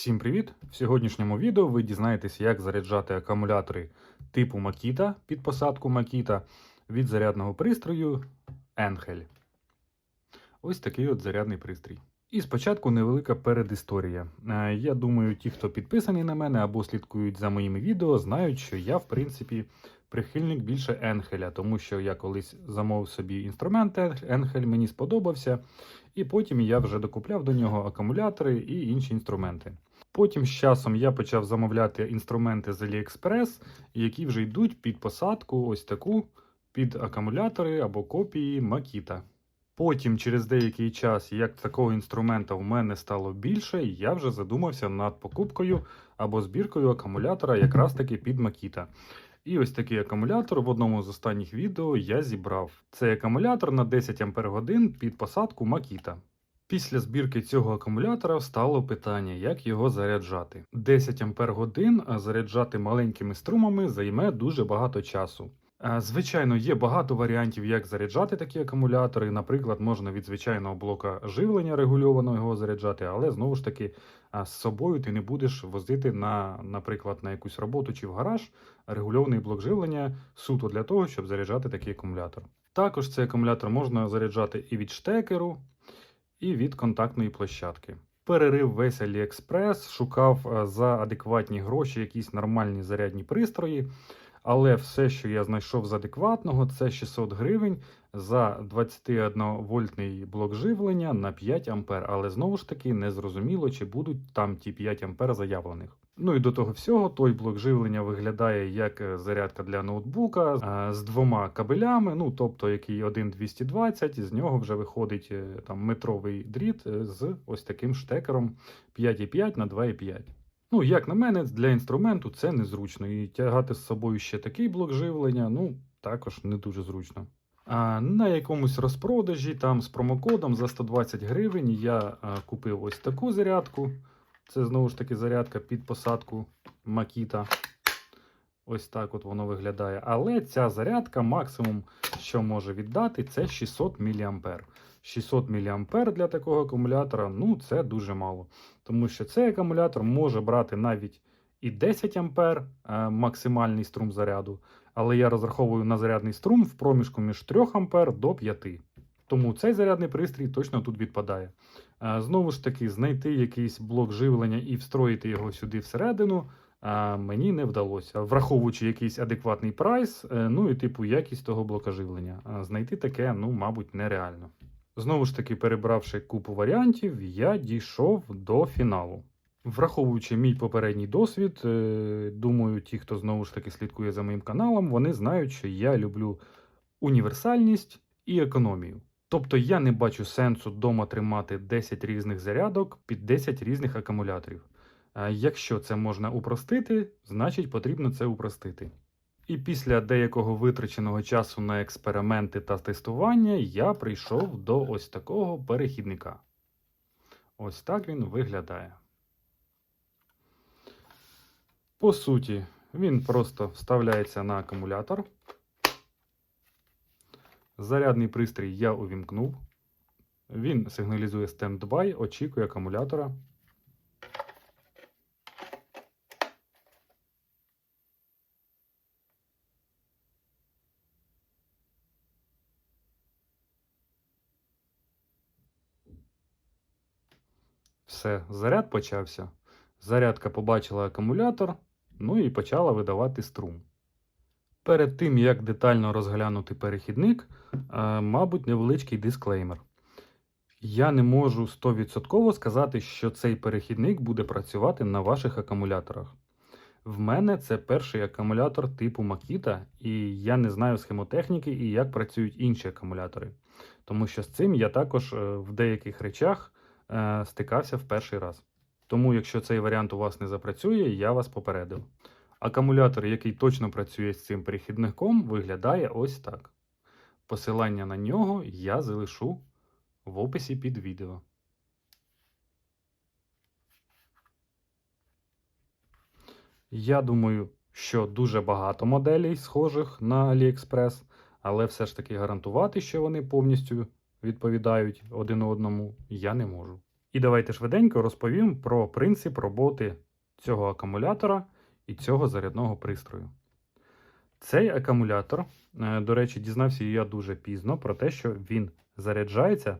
Всім привіт! В сьогоднішньому відео ви дізнаєтесь, як заряджати акумулятори типу Makita під посадку Makita від зарядного пристрою Enhel. Ось такий от зарядний пристрій. І спочатку невелика передісторія. Е, Я думаю, ті, хто підписані на мене або слідкують за моїми відео, знають, що я, в принципі, прихильник більше Енхеля, тому що я колись замовив собі інструмент Енхель, мені сподобався, і потім я вже докупляв до нього акумулятори і інші інструменти. Потім з часом я почав замовляти інструменти з AliExpress, які вже йдуть під посадку, ось таку, під акумулятори або копії Makita. Потім, через деякий час, як такого інструмента в мене стало більше, я вже задумався над покупкою або збіркою акумулятора якраз таки під Makita. І ось такий акумулятор в одному з останніх відео я зібрав. Цей акумулятор на 10 Ах під посадку Makita. Після збірки цього акумулятора стало питання, як його заряджати. 10 Ах заряджати маленькими струмами займе дуже багато часу. Е, Звичайно, є багато варіантів, як заряджати такі акумулятори. Наприклад, можна від звичайного блока живлення регульованого його заряджати, але знову ж таки з собою ти не будеш возити на, наприклад, на якусь роботу чи в гараж регульований блок живлення суто для того, щоб заряджати такий акумулятор. Також цей акумулятор можна заряджати і від штекеру, і від контактної площадки. Перерив весь AliExpress, шукав е, за адекватні гроші якісь нормальні зарядні пристрої. Але все, що я знайшов з адекватного, це 600 гривень за 21 вольтний блок живлення на 5 ампер. Але знову ж таки не зрозуміло, чи будуть там ті 5 ампер заявлених. Ну і до того всього, той блок живлення виглядає як е, зарядка для ноутбука е, з двома кабелями, ну тобто який 1,220, з нього вже виходить е, там метровий дріт з ось таким штекером 5,5 на 2,5. Ну, як на мене, для інструменту це незручно. І тягати з собою ще такий блок живлення, ну, також не дуже зручно. А на якомусь розпродажі там з промокодом за 120 гривень я купив ось таку зарядку. Це знову ж таки зарядка під посадку Makita. Ось так от воно виглядає. Але ця зарядка максимум, що може віддати, це 600 мА. 600 мА для такого акумулятора ну це дуже мало. Тому що цей акумулятор може брати навіть і 10 А е, максимальний струм заряду. Але я розраховую на зарядний струм в проміжку між 3 А до 5 тому цей зарядний пристрій точно тут відпадає. Знову ж таки, знайти якийсь блок живлення і встроїти його сюди всередину мені не вдалося, враховуючи якийсь адекватний прайс, е, ну і типу якість того блока живлення. Знайти таке, ну, мабуть, нереально. Знову ж таки, перебравши купу варіантів, я дійшов до фіналу. Враховуючи мій попередній досвід, е, думаю, ті, хто знову ж таки слідкує за моїм каналом, вони знають, що я люблю універсальність і економію. Тобто я не бачу сенсу вдома тримати 10 різних зарядок під 10 різних акумуляторів. Якщо це можна упростити, значить потрібно це упростити. І після деякого витраченого часу на експерименти та тестування я прийшов до ось такого перехідника. Ось так він виглядає. По суті, він просто вставляється на акумулятор. Зарядний пристрій я увімкнув. Він сигналізує стендбай, очікує акумулятора. Все, заряд почався. Зарядка побачила акумулятор, ну і почала видавати струм. Перед тим, як детально розглянути перехідник, е, мабуть, невеличкий дисклеймер. Я не можу 100% сказати, що цей перехідник буде працювати на ваших акумуляторах. В мене це перший акумулятор типу Makita, і я не знаю схемотехніки і як працюють інші акумулятори. Тому що з цим я також е, в деяких речах е, стикався в перший раз. Тому, якщо цей варіант у вас не запрацює, я вас попередив. Акумулятор, який точно працює з цим перехідником, виглядає ось так. Посилання на нього я залишу в описі під відео. Я думаю, що дуже багато моделей схожих на AliExpress, але все ж таки гарантувати, що вони повністю відповідають один одному, я не можу. І давайте швиденько розповім про принцип роботи цього акумулятора і цього зарядного пристрою. Цей акумулятор, е, до речі, дізнався я дуже пізно про те, що він заряджається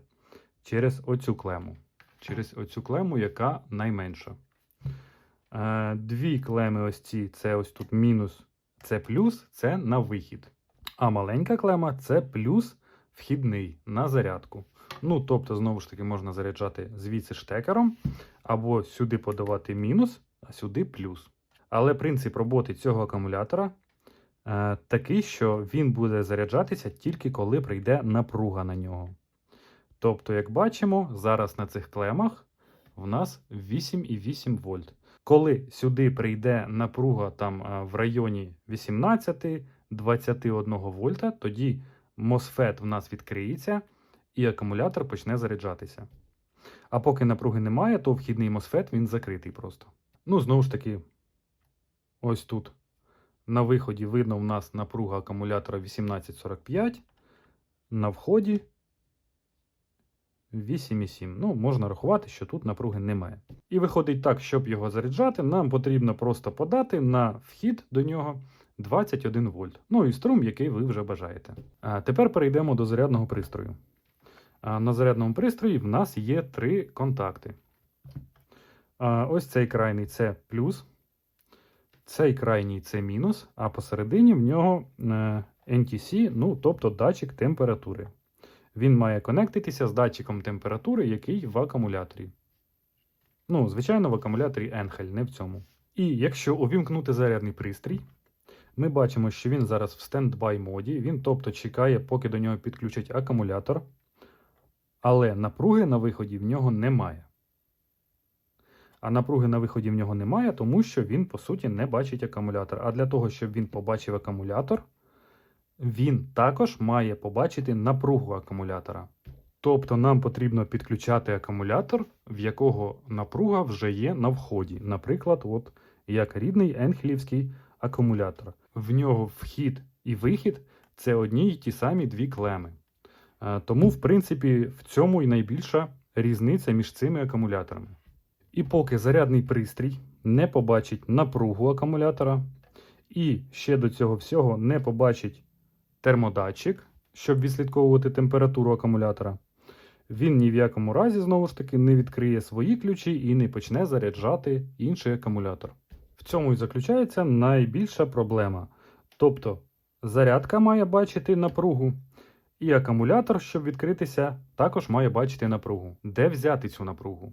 через оцю клему. Через оцю клему, яка найменша. Е, Дві клеми ось ці, це ось тут мінус, це плюс, це на вихід. А маленька клема це плюс вхідний на зарядку. Ну, тобто, знову ж таки, можна заряджати звідси штекером, або сюди подавати мінус, а сюди плюс. Але принцип роботи цього акумулятора е, такий, що він буде заряджатися тільки коли прийде напруга на нього. Тобто, як бачимо, зараз на цих клемах в нас 8,8 вольт. Коли сюди прийде напруга там е, в районі 18-21 вольта, тоді MOSFET в нас відкриється і акумулятор почне заряджатися. А поки напруги немає, то вхідний MOSFET він закритий просто. Ну, знову ж таки, ось тут на виході видно в нас напруга акумулятора 1845, на вході 8,7. Ну, можна рахувати, що тут напруги немає. І виходить так, щоб його заряджати, нам потрібно просто подати на вхід до нього 21 вольт. Ну і струм, який ви вже бажаєте. А тепер перейдемо до зарядного пристрою. А на зарядному пристрої в нас є три контакти. А ось цей крайний це плюс, цей крайній це мінус, а посередині в нього е, NTC, ну тобто датчик температури. Він має конектитися з датчиком температури, який в акумуляторі. Ну, звичайно, в акумуляторі Енхель, не в цьому. І якщо увімкнути зарядний пристрій, ми бачимо, що він зараз в стендбай моді. Він тобто чекає, поки до нього підключать акумулятор. Але напруги на виході в нього немає. А напруги на виході в нього немає, тому що він, по суті, не бачить акумулятор. А для того, щоб він побачив акумулятор, він також має побачити напругу акумулятора. Тобто нам потрібно підключати акумулятор, в якого напруга вже є на вході. Наприклад, от як рідний енхелівський акумулятор. В нього вхід і вихід це одні й ті самі дві клеми. Е, Тому, в принципі, в цьому і найбільша різниця між цими акумуляторами. І поки зарядний пристрій не побачить напругу акумулятора, і ще до цього всього не побачить термодатчик, щоб відслідковувати температуру акумулятора, він ні в якому разі, знову ж таки, не відкриє свої ключі і не почне заряджати інший акумулятор. В цьому і заключається найбільша проблема. Тобто, зарядка має бачити напругу, і акумулятор, щоб відкритися, також має бачити напругу. Де взяти цю напругу?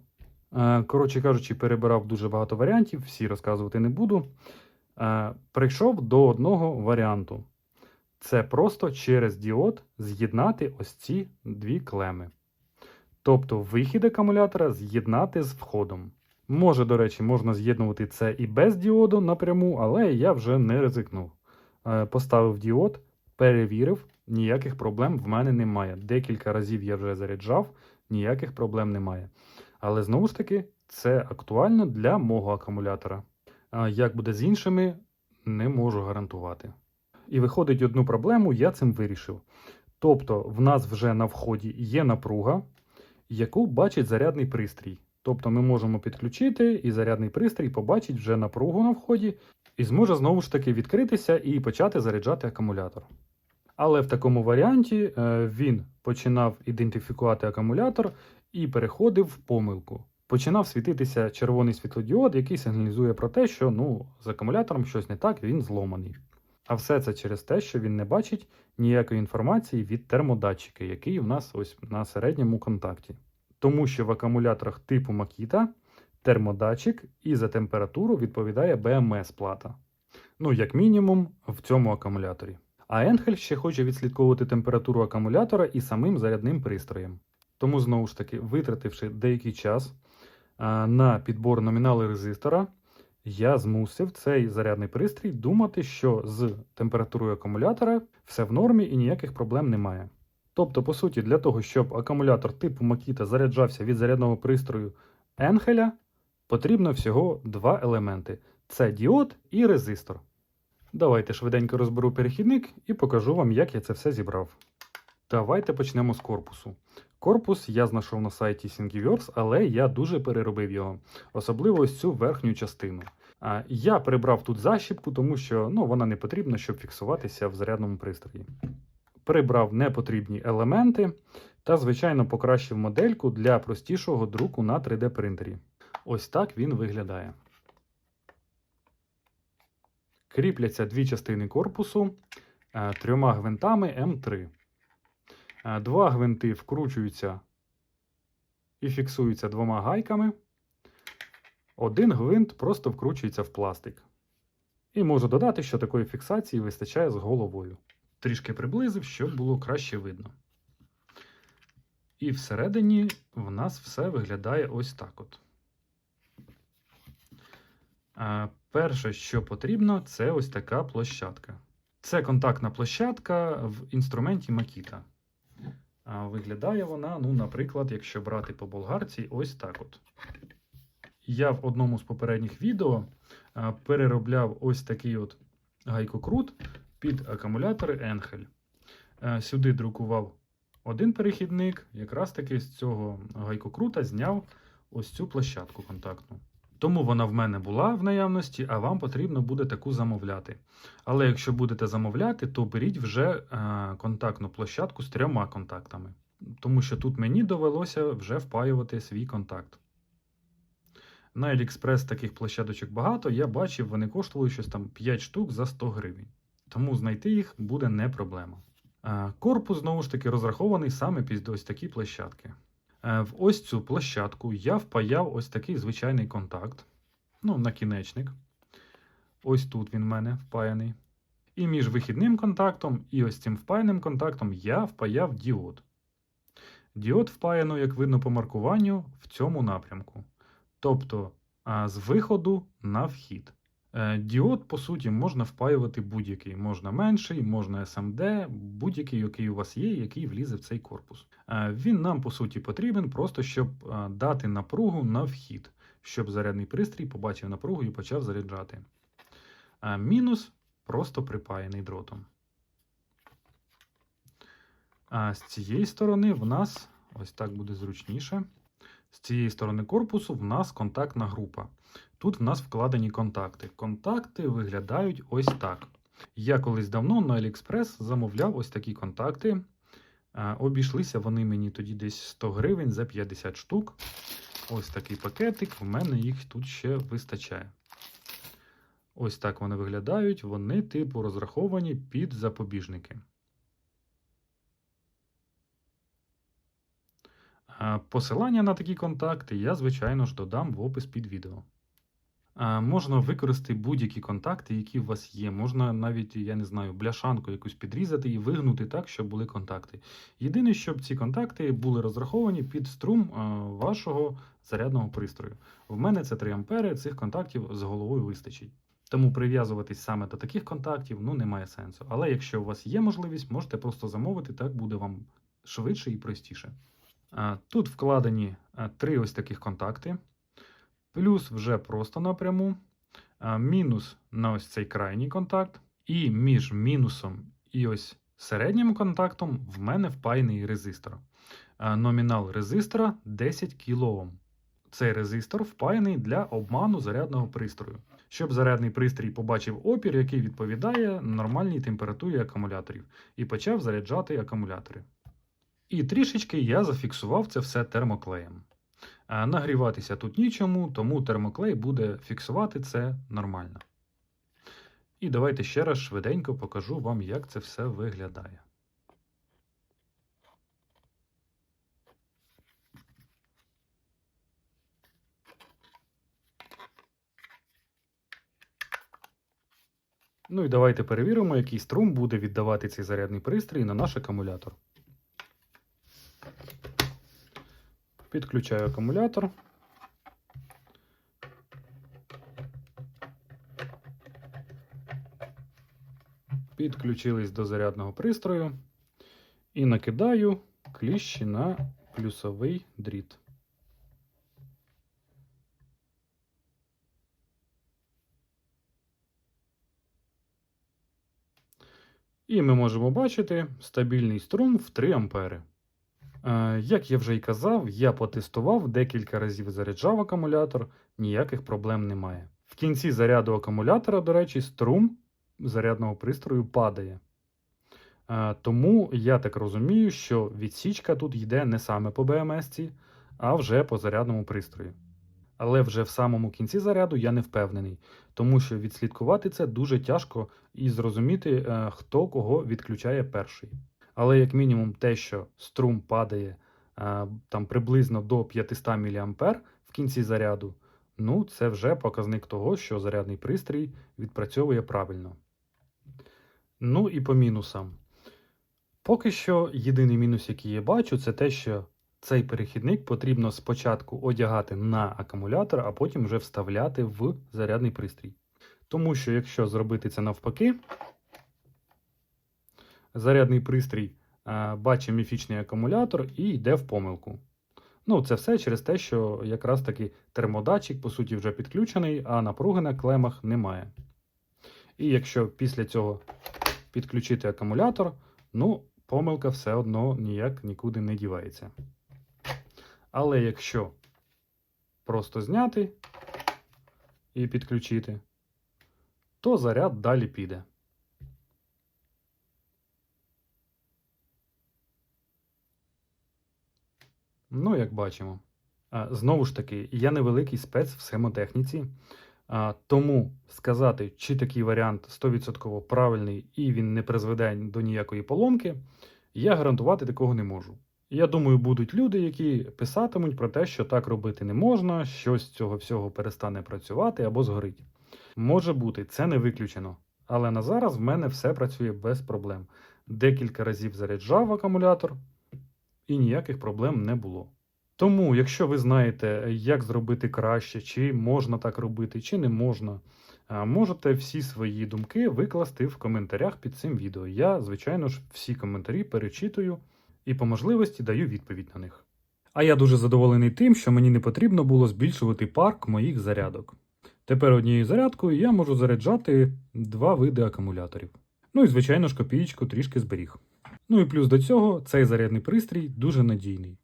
Е, Коротше кажучи, перебирав дуже багато варіантів, всі розказувати не буду. Е, Прийшов до одного варіанту. Це просто через діод з'єднати ось ці дві клеми. Тобто вихід акумулятора з'єднати з входом. Може, до речі, можна з'єднувати це і без діоду напряму, але я вже не ризикнув. Е, Поставив діод, перевірив, ніяких проблем в мене немає. Декілька разів я вже заряджав, ніяких проблем немає. Але знову ж таки, це актуально для мого акумулятора. А як буде з іншими, не можу гарантувати. І виходить одну проблему, я цим вирішив. Тобто, в нас вже на вході є напруга, яку бачить зарядний пристрій. Тобто ми можемо підключити, і зарядний пристрій побачить вже напругу на вході і зможе знову ж таки відкритися і почати заряджати акумулятор. Але в такому варіанті е, він починав ідентифікувати акумулятор і переходив в помилку. Починав світитися червоний світлодіод, який сигналізує про те, що ну, з акумулятором щось не так, він зломаний. А все це через те, що він не бачить ніякої інформації від термодатчика, який в нас ось на середньому контакті. Тому що в акумуляторах типу Makita термодатчик і за температуру відповідає BMS-плата. Ну, як мінімум, в цьому акумуляторі. А Енхель ще хоче відслідковувати температуру акумулятора і самим зарядним пристроєм. Тому, знову ж таки, витративши деякий час на підбор номінали резистора, я змусив цей зарядний пристрій думати, що з температурою акумулятора все в нормі і ніяких проблем немає. Тобто, по суті, для того, щоб акумулятор типу Makita заряджався від зарядного пристрою Енхеля, потрібно всього два елементи: це діод і резистор. Давайте швиденько розберу перехідник і покажу вам, як я це все зібрав. Давайте почнемо з корпусу. Корпус я знайшов на сайті Thingiverse, але я дуже переробив його, особливо ось цю верхню частину. Я прибрав тут защіпку, тому що ну, вона не потрібна, щоб фіксуватися в зарядному пристрої. Прибрав непотрібні елементи та, звичайно, покращив модельку для простішого друку на 3D принтері. Ось так він виглядає. Кріпляться дві частини корпусу трьома гвинтами М3. Е, Два гвинти вкручуються і фіксуються двома гайками. Один гвинт просто вкручується в пластик. І можу додати, що такої фіксації вистачає з головою. Трішки приблизив, щоб було краще видно. І всередині в нас все виглядає ось так от. Е, Перше, що потрібно, це ось така площадка. Це контактна площадка в інструменті Makita. Виглядає вона, ну, наприклад, якщо брати по болгарці, ось так от. Я в одному з попередніх відео переробляв ось такий от гайкокрут під акумулятори. Е, Сюди друкував один перехідник, якраз таки з цього гайкокрута зняв ось цю площадку контактну. Тому вона в мене була в наявності, а вам потрібно буде таку замовляти. Але якщо будете замовляти, то беріть вже е, контактну площадку з трьома контактами. Тому що тут мені довелося вже впаювати свій контакт. На AliExpress таких площадочок багато, я бачив, вони коштували щось там 5 штук за 100 гривень. Тому знайти їх буде не проблема. Е, Корпус, знову ж таки, розрахований саме під ось такі площадки. Е, В ось цю площадку я впаяв ось такий звичайний контакт. Ну, накінечник. Ось тут він в мене впаяний. І між вихідним контактом і ось цим впаяним контактом я впаяв діод. Діод впаяно, як видно по маркуванню, в цьому напрямку. Тобто з виходу на вхід. Е, Діод, по суті, можна впаювати будь-який. Можна менший, можна SMD, будь-який, який у вас є, який влізе в цей корпус. Е, Він нам, по суті, потрібен просто, щоб е, дати напругу на вхід, щоб зарядний пристрій побачив напругу і почав заряджати. Мінус просто припаяний дротом. А з цієї сторони в нас, ось так буде зручніше. З цієї сторони корпусу в нас контактна група. Тут в нас вкладені контакти. Контакти виглядають ось так. Я колись давно на AliExpress замовляв ось такі контакти. Обійшлися вони мені тоді десь 100 гривень за 50 штук. Ось такий пакетик. В мене їх тут ще вистачає. Ось так вони виглядають. Вони, типу, розраховані під запобіжники. Посилання на такі контакти я, звичайно ж, додам в опис під відео. Можна використати будь-які контакти, які у вас є. Можна навіть, я не знаю, бляшанку якусь підрізати і вигнути так, щоб були контакти. Єдине, щоб ці контакти були розраховані під струм вашого зарядного пристрою. В мене це 3 ампери, цих контактів з головою вистачить. Тому прив'язуватись саме до таких контактів ну, немає сенсу. Але якщо у вас є можливість, можете просто замовити, так буде вам швидше і простіше. Тут вкладені три ось таких контакти. Плюс вже просто напряму, мінус на ось цей крайній контакт. І між мінусом і ось середнім контактом в мене впаяний резистор. Номінал резистора 10 кОм. Цей резистор впаяний для обману зарядного пристрою, щоб зарядний пристрій побачив опір, який відповідає нормальній температурі акумуляторів, і почав заряджати акумулятори. І трішечки я зафіксував це все термоклеєм. Нагріватися тут нічому, тому термоклей буде фіксувати це нормально. І давайте ще раз швиденько покажу вам, як це все виглядає. Ну і давайте перевіримо, який струм буде віддавати цей зарядний пристрій на наш акумулятор. Підключаю акумулятор. Підключились до зарядного пристрою і накидаю кліщі на плюсовий дріт. І ми можемо бачити стабільний струм в 3 ампери. Е, Як я вже й казав, я потестував, декілька разів заряджав акумулятор, ніяких проблем немає. В кінці заряду акумулятора, до речі, струм зарядного пристрою падає. Е, Тому я так розумію, що відсічка тут йде не саме по БМС, а вже по зарядному пристрою. Але вже в самому кінці заряду я не впевнений, тому що відслідкувати це дуже тяжко і зрозуміти, е, хто кого відключає перший. Але як мінімум те, що струм падає е, там приблизно до 500 мА в кінці заряду, ну це вже показник того, що зарядний пристрій відпрацьовує правильно. Ну і по мінусам. Поки що єдиний мінус, який я бачу, це те, що цей перехідник потрібно спочатку одягати на акумулятор, а потім вже вставляти в зарядний пристрій. Тому що якщо зробити це навпаки, зарядний пристрій е, бачить міфічний акумулятор і йде в помилку. Ну, це все через те, що якраз таки термодатчик, по суті, вже підключений, а напруги на клемах немає. І якщо після цього підключити акумулятор, ну, помилка все одно ніяк нікуди не дівається. Але якщо просто зняти і підключити, то заряд далі піде. Ну, як бачимо. Знову ж таки, я невеликий спец в схемотехніці, тому сказати, чи такий варіант 100% правильний і він не призведе до ніякої поломки, я гарантувати такого не можу. Я думаю, будуть люди, які писатимуть про те, що так робити не можна, щось з цього всього перестане працювати або згорить. Може бути, це не виключено. Але на зараз в мене все працює без проблем. Декілька разів заряджав акумулятор, і ніяких проблем не було. Тому, якщо ви знаєте, як зробити краще, чи можна так робити, чи не можна, можете всі свої думки викласти в коментарях під цим відео. Я, звичайно ж, всі коментарі перечитую і по можливості даю відповідь на них. А я дуже задоволений тим, що мені не потрібно було збільшувати парк моїх зарядок. Тепер однією зарядкою я можу заряджати два види акумуляторів. Ну і, звичайно ж, копієчку трішки зберіг. Ну і плюс до цього цей зарядний пристрій дуже надійний.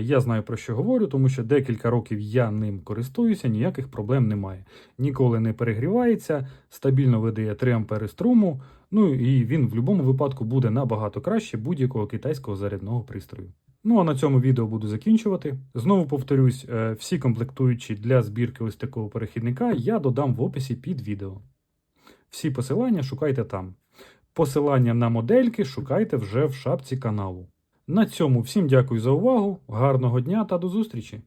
Я знаю про що говорю, тому що декілька років я ним користуюся, ніяких проблем немає. Ніколи не перегрівається, стабільно видає 3 ампери струму, ну і він в будь-якому випадку буде набагато краще будь-якого китайського зарядного пристрою. Ну а на цьому відео буду закінчувати. Знову повторюсь, е, всі комплектуючі для збірки ось такого перехідника я додам в описі під відео. Всі посилання шукайте там. Посилання на модельки шукайте вже в шапці каналу. На цьому всім дякую за увагу, гарного дня та до зустрічі!